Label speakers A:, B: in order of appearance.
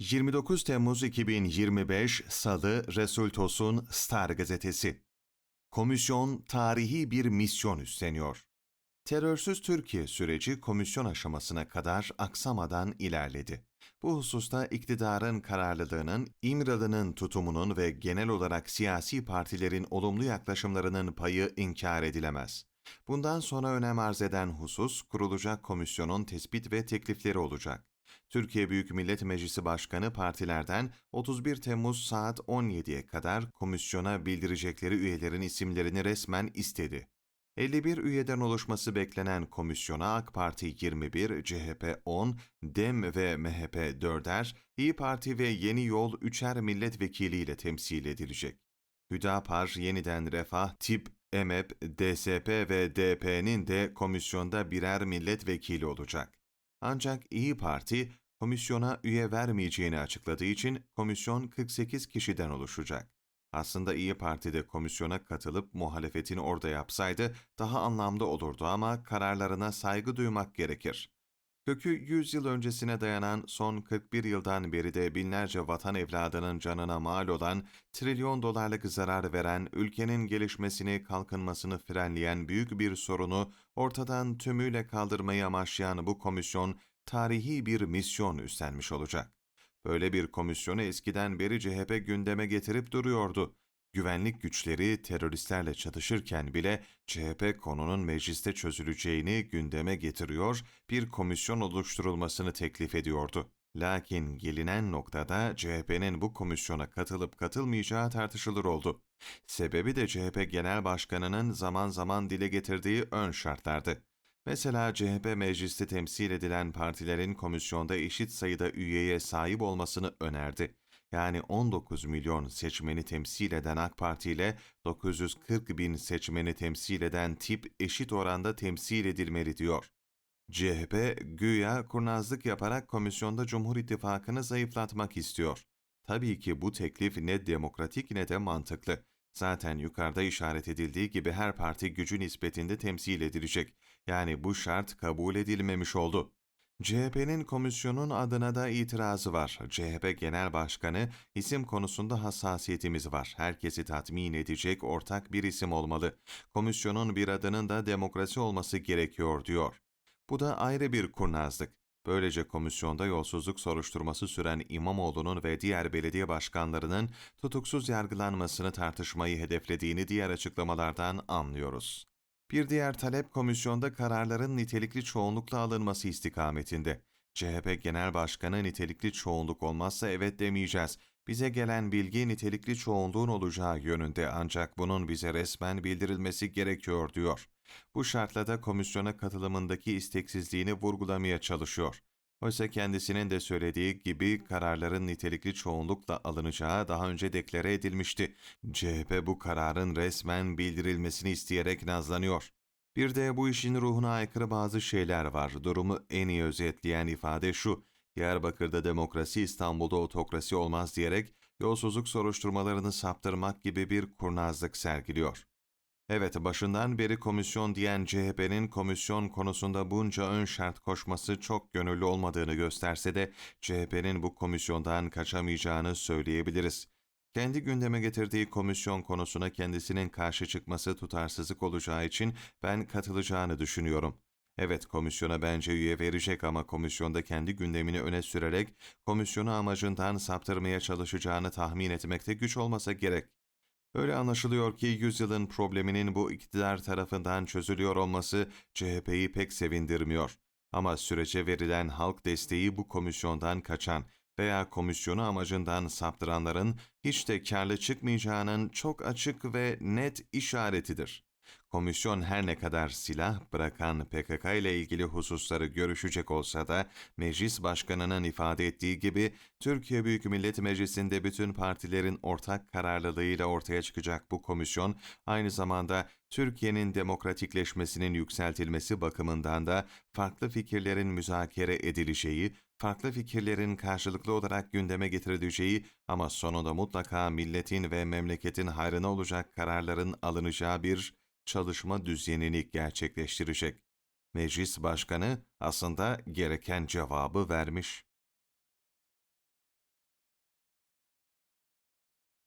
A: 29 Temmuz 2025 Salı Resul Tosun Star Gazetesi Komisyon tarihi bir misyon üstleniyor. Terörsüz Türkiye süreci komisyon aşamasına kadar aksamadan ilerledi. Bu hususta iktidarın kararlılığının, İmralı'nın tutumunun ve genel olarak siyasi partilerin olumlu yaklaşımlarının payı inkar edilemez. Bundan sonra önem arz eden husus, kurulacak komisyonun tespit ve teklifleri olacak. Türkiye Büyük Millet Meclisi Başkanı partilerden 31 Temmuz saat 17'ye kadar komisyona bildirecekleri üyelerin isimlerini resmen istedi. 51 üyeden oluşması beklenen komisyona AK Parti 21, CHP 10, DEM ve MHP 4'er, İyi Parti ve Yeni Yol 3'er milletvekiliyle temsil edilecek. Hüdapar, Yeniden Refah, TİP, EMEP, DSP ve DP'nin de komisyonda birer milletvekili olacak. Ancak İyi Parti komisyona üye vermeyeceğini açıkladığı için komisyon 48 kişiden oluşacak. Aslında İyi Parti de komisyona katılıp muhalefetini orada yapsaydı daha anlamlı olurdu ama kararlarına saygı duymak gerekir. Kökü 100 yıl öncesine dayanan son 41 yıldan beri de binlerce vatan evladının canına mal olan, trilyon dolarlık zarar veren, ülkenin gelişmesini, kalkınmasını frenleyen büyük bir sorunu ortadan tümüyle kaldırmayı amaçlayan bu komisyon, tarihi bir misyon üstlenmiş olacak. Böyle bir komisyonu eskiden beri CHP gündeme getirip duruyordu. Güvenlik güçleri teröristlerle çatışırken bile CHP konunun mecliste çözüleceğini gündeme getiriyor, bir komisyon oluşturulmasını teklif ediyordu. Lakin gelinen noktada CHP'nin bu komisyona katılıp katılmayacağı tartışılır oldu. Sebebi de CHP Genel Başkanı'nın zaman zaman dile getirdiği ön şartlardı. Mesela CHP mecliste temsil edilen partilerin komisyonda eşit sayıda üyeye sahip olmasını önerdi. Yani 19 milyon seçmeni temsil eden AK Parti ile 940 bin seçmeni temsil eden tip eşit oranda temsil edilmeli diyor. CHP güya kurnazlık yaparak komisyonda Cumhur İttifakı'nı zayıflatmak istiyor. Tabii ki bu teklif ne demokratik ne de mantıklı. Zaten yukarıda işaret edildiği gibi her parti gücü nispetinde temsil edilecek. Yani bu şart kabul edilmemiş oldu. CHP'nin komisyonun adına da itirazı var. CHP Genel Başkanı, isim konusunda hassasiyetimiz var. Herkesi tatmin edecek ortak bir isim olmalı. Komisyonun bir adının da demokrasi olması gerekiyor diyor. Bu da ayrı bir kurnazlık. Böylece komisyonda yolsuzluk soruşturması süren İmamoğlu'nun ve diğer belediye başkanlarının tutuksuz yargılanmasını tartışmayı hedeflediğini diğer açıklamalardan anlıyoruz. Bir diğer talep komisyonda kararların nitelikli çoğunlukla alınması istikametinde. CHP Genel Başkanı nitelikli çoğunluk olmazsa evet demeyeceğiz. Bize gelen bilgi nitelikli çoğunluğun olacağı yönünde ancak bunun bize resmen bildirilmesi gerekiyor diyor. Bu şartla da komisyona katılımındaki isteksizliğini vurgulamaya çalışıyor. Oysa kendisinin de söylediği gibi kararların nitelikli çoğunlukla alınacağı daha önce deklare edilmişti. CHP bu kararın resmen bildirilmesini isteyerek nazlanıyor. Bir de bu işin ruhuna aykırı bazı şeyler var. Durumu en iyi özetleyen ifade şu. Diyarbakır'da demokrasi, İstanbul'da otokrasi olmaz diyerek yolsuzluk soruşturmalarını saptırmak gibi bir kurnazlık sergiliyor. Evet, başından beri komisyon diyen CHP'nin komisyon konusunda bunca ön şart koşması çok gönüllü olmadığını gösterse de CHP'nin bu komisyondan kaçamayacağını söyleyebiliriz. Kendi gündeme getirdiği komisyon konusuna kendisinin karşı çıkması tutarsızlık olacağı için ben katılacağını düşünüyorum. Evet komisyona bence üye verecek ama komisyonda kendi gündemini öne sürerek komisyonu amacından saptırmaya çalışacağını tahmin etmekte güç olmasa gerek. Öyle anlaşılıyor ki yüzyılın probleminin bu iktidar tarafından çözülüyor olması CHP'yi pek sevindirmiyor. Ama sürece verilen halk desteği bu komisyondan kaçan veya komisyonu amacından saptıranların hiç de karlı çıkmayacağının çok açık ve net işaretidir. Komisyon her ne kadar silah bırakan PKK ile ilgili hususları görüşecek olsa da meclis başkanının ifade ettiği gibi Türkiye Büyük Millet Meclisi'nde bütün partilerin ortak kararlılığıyla ortaya çıkacak bu komisyon aynı zamanda Türkiye'nin demokratikleşmesinin yükseltilmesi bakımından da farklı fikirlerin müzakere edileceği, farklı fikirlerin karşılıklı olarak gündeme getirileceği ama sonunda mutlaka milletin ve memleketin hayrına olacak kararların alınacağı bir çalışma düzenini gerçekleştirecek. Meclis Başkanı aslında gereken cevabı vermiş.